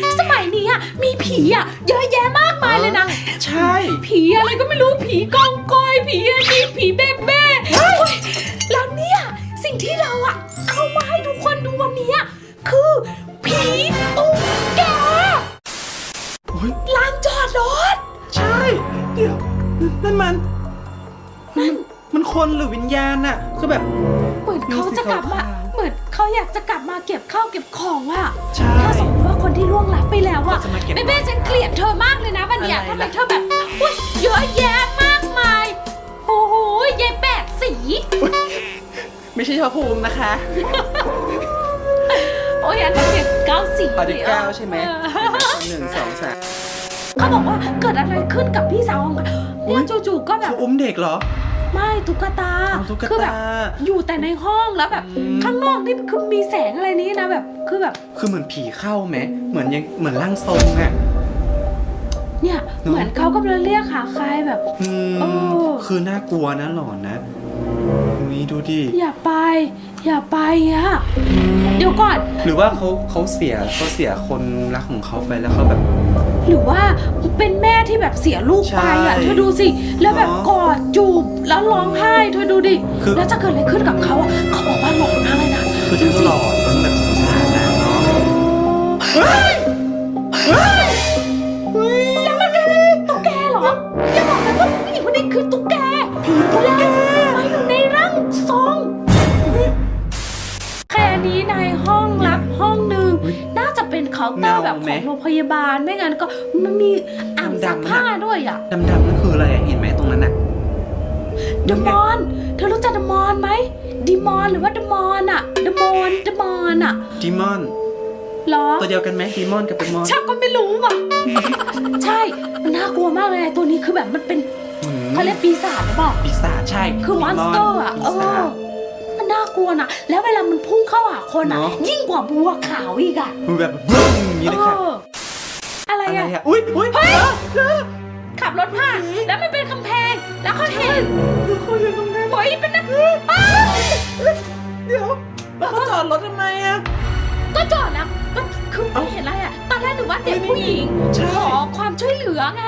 คนสมัยนี้อะมีผีอะเยอะแยะมากมายเลยนะ ใช่ ผีอะไรก็ไม่รู้ผีกองกอย ผีอันนี้ผีเบ้เบ้เฮ้ยแล้วเนี่ยสิ่งที่เราอะเอามาให้ทุกคนดูวันเนี้ยคือผีตุ๊กแกโอ้ยลานจอดรถใช่ เดี๋ยวนั่นนั่นมันมันมันคนหรือวิญญาณน่ะคือแบบ เหมือนเขาจะกลับมาดูสิขาวๆเหมือนเขาอยากจะกลับมาเก็บข้าวเก็บของอะใช่ ถ้าสมมติว่าคน ที่ล่วงลับไปแล้วอะเขาจะมาเก็บเบ้เบ้ฉันเกลียดเธอมากเลยนะวันเนี้ยอะไรทำไมล่ะเธอแบบอุ๊ยเยอะแยะมากมายโอ้โหยายแปดสี ไม่ใช่ชาภูมินะคะ โอ้ยอันนั้นเด็กเก้าสีปาดิเก้าใช่ไหม เออหนึ่งสองสามเขาบอกว่าเกิดอะไรขึ้นกับพี่สาวของเขาอุ๊เนี่ยยจู่ๆก็แบบเขาอุ้มเด็กเหรอ ไม่ตุ๊กตาเอาตุ๊กคือแบตาบอยู่แต่ในห้องแล้วแบบอืมข้างนอกนี่คือมีแสงอะไรนี้นะแบบคือแบบคือเหมือนผีเข้าไหมเหมือนยังเหมือนร่างทรงอะเนี่ยเนอะ เหมือนเขากำลังเรียกหาใครแบบ อืมเออ คือน่ากลัวนะหลอนนะนี่ดูดิอย่าไป อย่าไปอะเดี๋ยวก่อน หรือว่าเขาเขาเสียเขาเสียคนรักของเขาไปแล้วเขาแบบ หรือว่าเป็นแม่ที่แบบเสียลูกไปอะใช่เธอดูสิ แล้วแบบเนอะกอดจูบแล้วร้องไห้เธอดูดิ คือ แล้วจะเกิดอะไรขึ้นกับเขาอะเขาบอกว่าหลอนมากเลยนะคือดูทั้งสิหลอนทั้งแบบสงสารนะเนาะเฮ้ยเฮ้ยแล้วมันคือตุ๊กแกเหรออย่าบอกนะว่าผู้หญิงคนนี้คือตุ๊กแกผีตุ๊กแก นเคาน์เตอร์แบบของโรงพยาบาลไม่งั้นก็มันมีอ่างซักผ้าด้วยอะดำๆนั่นคืออะไรอะเห็นไหมตรงนั้นอะเดมอน เธอรู้จักเดมอนไหมดีมอนหรือว่าเดมอนอะเดมอนเดมอนอะดีมอนเหรอตัวเดียวกันไหมดีมอนกับเดมอนชักก็ไม่รู้ว่ะใช่มันน่ากลัวมากเลยไอ้ตัวนี้คือแบบมันเป็นอืมเขาเรียกปีศาจหรือเปล่าปีศาจใช่คือมอนสเตอร์อะปีเอศาอจมันน่า กลัวนะ แล้วเวลามันพุ่งเข้าหาคนอะเนอะ ยิ่งกว่าบัวขาวอีกอะคือแบบบึ้งอย่างนี้เลยค่ะเอออะไรอะไรอะอะอุ้ยอุ้ยเฮ้ยเออขับรถผ่านแล้วมันเป็นกำแพง แล้วเขาเห็นคือเขาอยู่ตรงนั้นเฮ้ยเป็นนักอ้าวเดี๋ยว แล้วเขาจอดรถทำไมอะ ก็จอดแล้วก็คือไม่เห็นอะไรอะ ตอนแรกหนูว่าเด็กผู้หญิงใช่ ขอความช่วยเหลือไง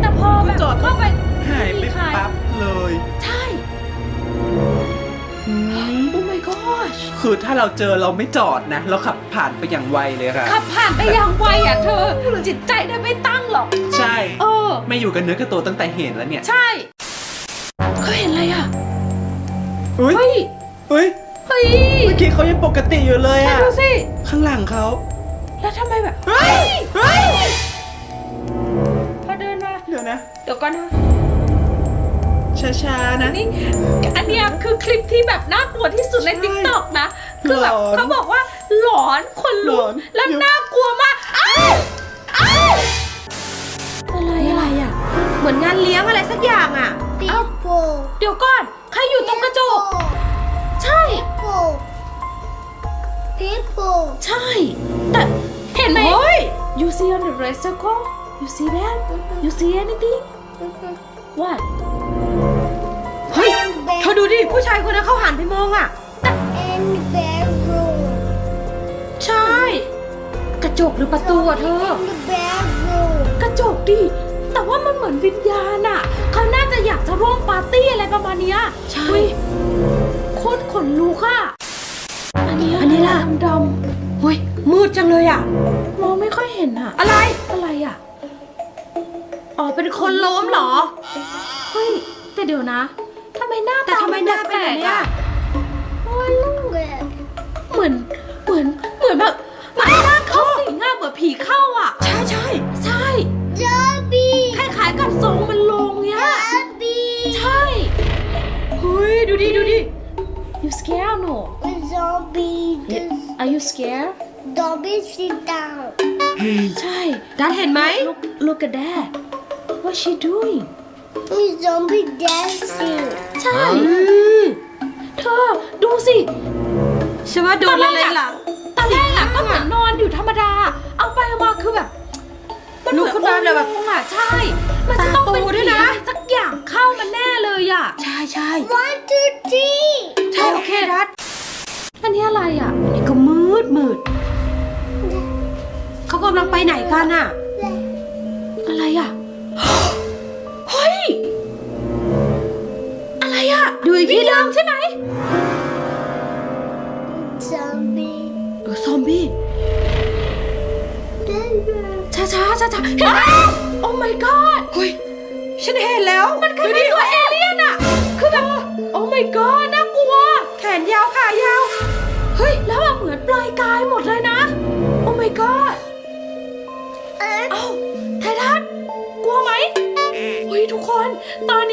แต่พอแบบจอดเข้าไปหายไปม่มีใครปั๊บเลยใช่ อืมโอ้ my gosh คือถ้าเราเจอเราไม่จอดนะ เราขับผ่านไปอย่างไวเลยค่ะ ขับผ่านไปอย่างไวอะเธอ จิตใจได้ไม่ตั้งหรอก ใช่ เออ ไม่อยู่กันเนื้อกับตัวตั้งแต่เห็นแล้วเนี่ย ใช่เขาเห็นอะไรอะ อุ้ยเฮ้ยเฮ้ย เฮ้ยเมื่อกี้เขายังปกติอยู่เลยเธออะดูสิ ข้างหลังเขา แล้วทำไมแบบ เฮ้ย เฮ้ยพอเดินมา เดี๋ยวนะ เดี๋ยวก่อนนะ ช้าๆนะ นี่อันเนี้ยคือคลิปที่แบบน่ากลัวที่สุดในใช่ติ๊กต็อกนะ คือแบบหลอนเขาบอกว่าหลอนคนลุหลกอน แล้วเดี๋ยวน่ากลัวมากอ้าวอ้าวอะไรอะไรอะ เหมือนงานเลี้ยงอะไรสักอย่างอะ People. เดี๋ยวก่อน ใครอยู่ตรงกระจก ใช่ People. People. ใช่ แต่เห็นไหมเฮ้ย you see on the red circle you see that you see anything what เฮ้ย เธอดูดิผู้ชายคนนั้นเขาหันไปมองอะ And bedroom. ใช่ กระจกหรือประตูอะเธอ In the bedroom. กระจกดิ แต่ว่ามันเหมือนวิญญาณอะเขาน่าจะอยากจะร่วมปาร์ตี้อะไรประมาณเนี้ยใช่อุ๊ยโคตรขนลุกอะอันเนี้ยอันนี้ล่ะดเฮ้ยมืดจังเลยอะำมองไม่ค่อยเห็นอะอะไร อะไรอะอ๋อ เป็นคนล้มเหรอ เฮ้ย แต่เดี๋ยวนะทำไม หน้าแต่ทำไมหน้าเป็นแบบเนี้ย Oh, look at เหมือน เหมือน เหมือนแบบเหมือนหน้าเขาสิงอะเหมือนผีเข้าอะใช่ใช่ใช่ Dobby. คล้ายๆกับทรงมันลงเนี่ย Dobby. ใช่ เฮ้ย ดูดิ ดูดิ you scared no Zombie. Just are you scared Dobby sit down. ใช่ดัดเห็นไหม Look, look at that. What she doing? Zombie dancing. ใช่อืมเธอดูสิฉันว่าโดนอะไรหลังตอนแรกอะก็เหมือนนอนอยู่ธรรมดา เอาไปเอามาคือแบบมันเหลุมืกอนขึ้นมาแล้วแบบองค์อะใช่ มันจะต้องเป็นตาโตด้ผีวยนะอะไรสักอย่างเข้ามันแน่เลยอะใช่ใช่ One, two, three. ใช่โอเคดัดอันนี้อะไรอะนี่ก็มืดมืดเขากำลังไปไหนกันอะ อะดูอีกทีวิญนึญาณงใช่ไหม zombie เออซอมบี้ช้าช้าช้าช้าเห็นไหมโอ้ my god เฮ้ยฉันเห็นแล้วมันคล้ายๆตัวเอเ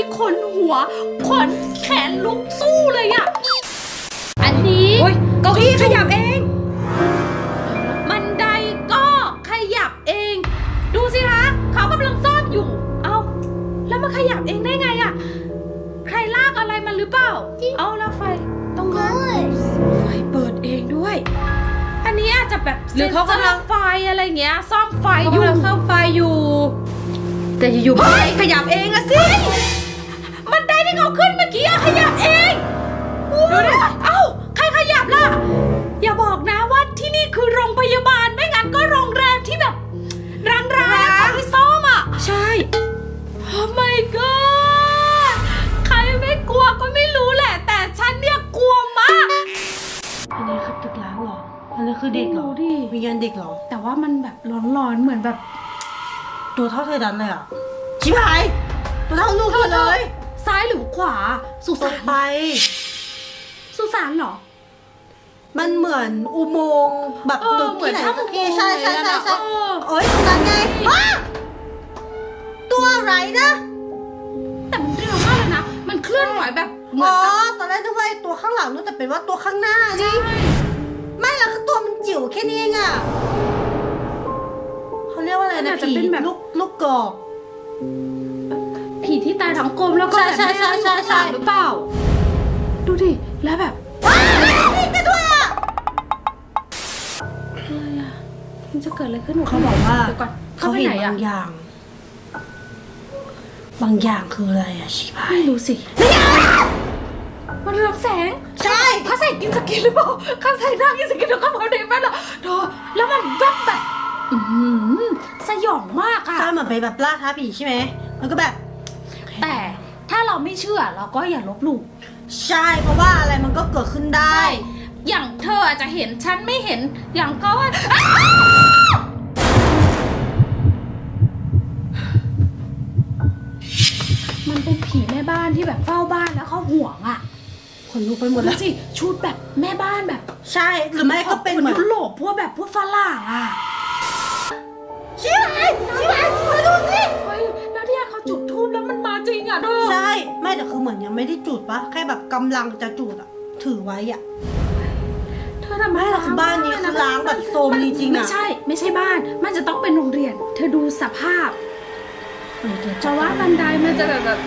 นนี้ขนหัวขนแขนลุกสู้เลยอะอันนี้เฮ้ยเก้าอี้ขยับเอง บันไดก็ขยับเอง ดูสิคะเขากำลังซ่อมอยู่ เอาแล้วมันขยับเองได้ไงอะใครลากอะไรมันหรือเปล่าเอาแล้วไฟตรงนั้น Ghost ไฟเปิดเองด้วย อันนี้อาจจะแบบหรือเขากำลัง ซ็นซอร์ไฟอะไรเงี้ย ซ่อมไฟไฟออยู่ยู่กำลังซ่อมไฟอยู่ แต่อยู่ๆไฟขยับเองอะสิมันได ที่เขาขึ้นเมื่อกี้อะขยับเองดูดิเอ้าใครขยับล่ะ อย่าบอกนะว่าที่นี่คือโรงพยาบาลไม่งั้นก็โรงแรมที่แบบร้างร้ายเขาที่ซ่อมอะ ใช่ โอ้ my god ใครไม่กลัวก็ไม่รู้แหละ แต่ฉันเนี่ยกลัวมาก อันนี้คือตึกล้างเหรอ อันนี้คือเด็กเหรอไม่รู้ดิ วิญญาณเด็กเหรอ แต่ว่ามันแบบร้อนๆ เหมือนแบบ ตัวเท่าเธอดันเลยอะ ชิบหาย ตัวเท่าลูกเธอเลย สุตสากนไป สุสานเหรอ มันเหมือนอุโมงค์แบบเออตึกเหมือที่นไหนถ้ำสักที่อุโมงค์ใช่ใช่ใช่ใช่เออเอ้ยนั่นไงว้าตัวอะไรนะ แต่มันเร็วมากเลยนะ มันเคลื่อนไหวแบบเหมืออ๋นอ กับตอนแรกนึกว่าไอ้ตัวข้างหลังนู่นแต่เป็นว่าตัวข้างหน้าใช่นี่ ไม่ละคือตัวมันจิ๋วแค่นี้เองอะเขาเรียกว่าอะไรนะผีลูกลูกกอกผี ที่ตายทั้งกลมแล้วก็ใช่แบบใช่ใช่ใช่ใช่ หรือเปล่า ดูดิ แล้วแบบว้าวนี่ไปด้วยอะอะไรอะมันจะเกิดอะไรขึ้นหนูเขาบอกว่าเดี๋ยวก่อนเขาไปเห็นไหนอะบางอย่าง บางอย่างคืออะไรอะชิบหายไม่รู้สิมันเรืองแสง ใช่เขาใส่กินสกินหรือเปล่าเขาใส่หน้ากินสกินแล้วก็มาในบ้านเหรอเธอแล้วมันแวบแบบอือหือสยองมากอะ ใช่เหมือนไปแบบล่าท้าผีใช่ไหมแล้วก็แบบ แต่ถ้าเราไม่เชื่อเราก็อย่าลบหลู่ใช่เพราะว่าอะไรมันก็เกิดขึ้นได้ใช่อย่างเธออาจจะเห็นฉันไม่เห็นอย่างก็ว่ามันเป็นผีแม่บ้านที่แบบเฝ้าบ้านแล้วเขาห่วงอะคนลุกไปหมดดูแล้ว สิชุดแบบแม่บ้านแบบใช่หรือไม่ก็เป็นเหมือนยุโรปพวกแบบพวกฝรั่งอะชิบหายชิบหายมาดู อะเธอใช่ไม่แต่คือเหมือนยังไม่ได้จุดปะแค่แบบกำลังจะจุดอะถือไว้อะเธอทำไมไม่หรอกคือบ้านนี้คือล้างแบบโซมจริงๆอะ ไม่ใช่ ไม่ใช่บ้าน มันจะต้องเป็นโรงเรียน เธอดูสภาพเออเดี๋ยวจะว่าบันไดมันจะแบบแบบ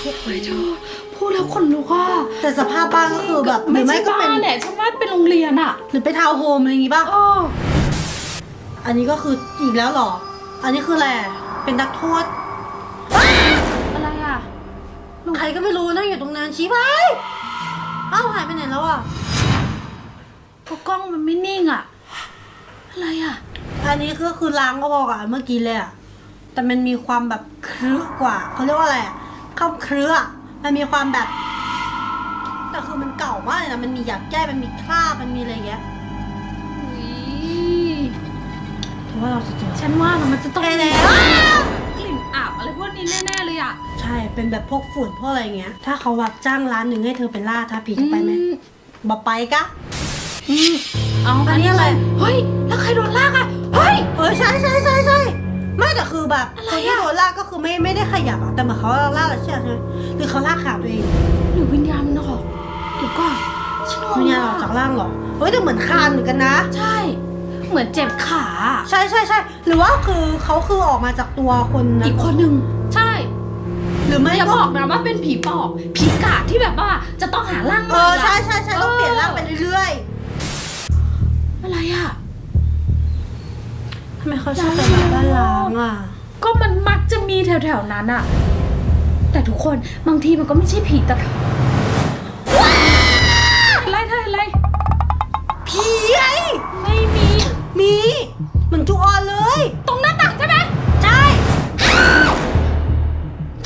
โอ้ยเธอพูดแล้วขนลุกอะแต่สภาพบ้านก็คือแบบหรือไม่ก็เป็นใช่บ้านแหละฉันว่าเป็นโรงเรียนอะหรือไปทาวน์โฮมอะไรอย่างงี้ป่ะ เออ อันนี้ก็คืออีกแล้วเหรอ อันนี้คืออะไร เป็นนักโทษ อะไรอะใครก็ไม่รู้นั่งอยู่ตรงนั้นชี้ไปเอ้าหายไปไหนแล้วอะเพราะกล้องมันไม่นิ่งอะ อะไรอะ อันนี้ก็คือล้างก็พอกับอันเมื่อกี้เลยอะ แต่มันมีความแบบครึกว่า เขาเรียกว่าอะไรอะคำเครือมันมีความแบบ แต่คือมันเก่ามากเลยนะ มันมีหยักแก้มันมีคราบ มันมีอะไรอย่างเงี้ย ว่าเราจะเจอฉันว่านะมันจะต้องใช่แล้วกลิ่นอับอะไรพวกนี้แน่ๆเลยอะใช่เป็นแบบพวกฝุ่นพวกอะไรอย่างเงี้ย ถ้าเขาแบบจ้างร้านหนึ่งให้เธอไปล่าท้าผีจะไปไหมบอไปกะอืมเอาอันนี้อะไรเฮ้ย แล้วใครโดนลากอะเฮ้ยเออใช่ใช่ใช่ใช่ไม่แต่คือแบบอะไรคนอะที่โดนลากก็คือไม่ไม่ได้ขยับอะแต่เหมือนเขาลากแล้วเชื่อใช่ไหมหรือเขาลากขาตัวเองหรือวิญญาณมันออกเดี๋ยวก่อนฉันงงวิญญาณออกจากร่างเหรอเฮ้ยแต่เหมือนคานเหมือนกันนะ ใช่ เหมือนเจ็บขาใช่ใช่ใช่หรือว่าคือเขาคือออกมาจากตัวคนนะอีกคนหนึ่งใช่ หรือไม่อย่าก็บอกนะว่าเป็นผีปอบผีกาที่แบบว่าจะต้องหาร่างเออใหม่ะใช่ใช่ใช่ต้องเปลี่ยนร่างไปเรื่อยอะไรอะๆทำไมเขาชอบเป็นแบบบ้านล้างอะก็มันมักจะมีแถวๆนั้นอะแต่ทุกคนบางทีมันก็ไม่ใช่ผีแต่อะไรเธออะไรีเหมือนจูออนเลย ตรงหน้าต่างใช่ไหมใช่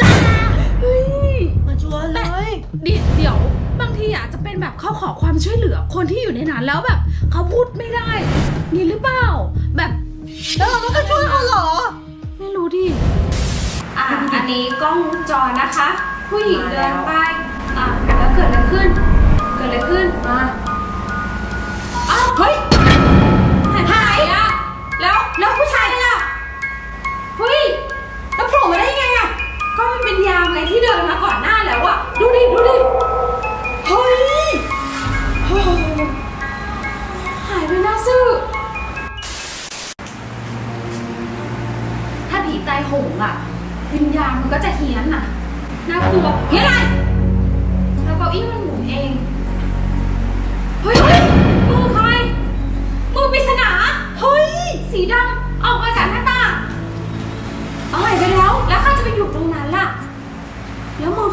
จ้ามืนจูออนเลย เดี๋ยวเดี๋ยวบางทีอาจจะเป็นแบบเขาขอความช่วยเหลือคนที่อยู่ในนั้นแล้วแบบเขาพูดไม่ได้นี่หรือเปล่าแบบแล้วเราก็ช่วยเขาเหรอ ไม่รู้ดิอะอันนี้กล้องวงจอนะคะ ผู้หญิงเดินไปอะแล้วเกิดอะไรขึ้น เกิดอะไรขึ้นมาอ้าวเฮ้ย ที่เดินมาก่อนหน้าแล้วอะดูดิ ดูดิ เฮ้ยโอ้โหหายไปหน้าซื่อ ถ้าผีตายโหงอะวิญญาณมันก็จะเฮี้ยนอะน่ากลัวเฮี้ยนอะไร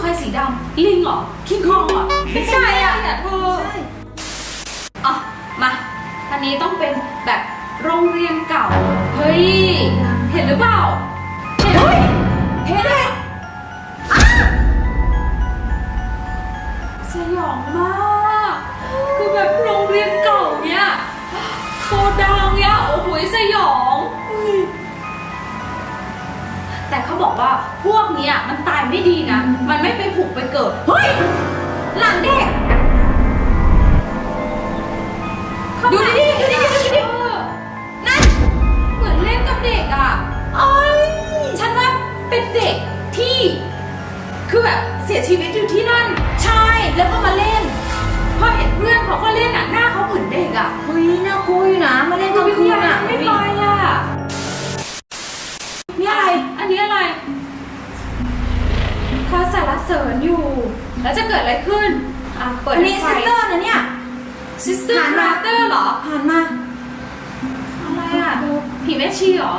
แล้วมือใครสีดำลิงเหรอ คิงคองเหรอ ไม่ใช่อะเธออะมาอันนี้ต้องเป็นแบบโรงเรียนเก่า เฮ้ย เห็นหรือเปล่า เห็นเฮ้ยเห็นเห็นอะสยองมาก คือแบบโรงเรียนเก่าเนี่ยโคตรดังเนี่ยโอ้โหสยองอุ้ย แต่เขาบอกว่าพวกเนี้ยมันตายไม่ดีนะ มันไม่ไปผุกไปเกิด เฮ้ย หลังเด็ก ดูดิดูดิดูดิดูดินั่น เหมือนเล่นกับเด็กอะไอ้ยฉันว่าเป็นเด็กที่ คือแบบเสียชีวิตอยู่ที่นั่น เขาสารเสริญอยู่ แล้วจะเกิดอะไรขึ้นอะเปิดอันนี้ไฟซิสเตอร์นะเนี่ย ซิสเตอร์หันบมาราเตอร์เหรอหันมา อะไรอะ ผีแม่ชีเหรอ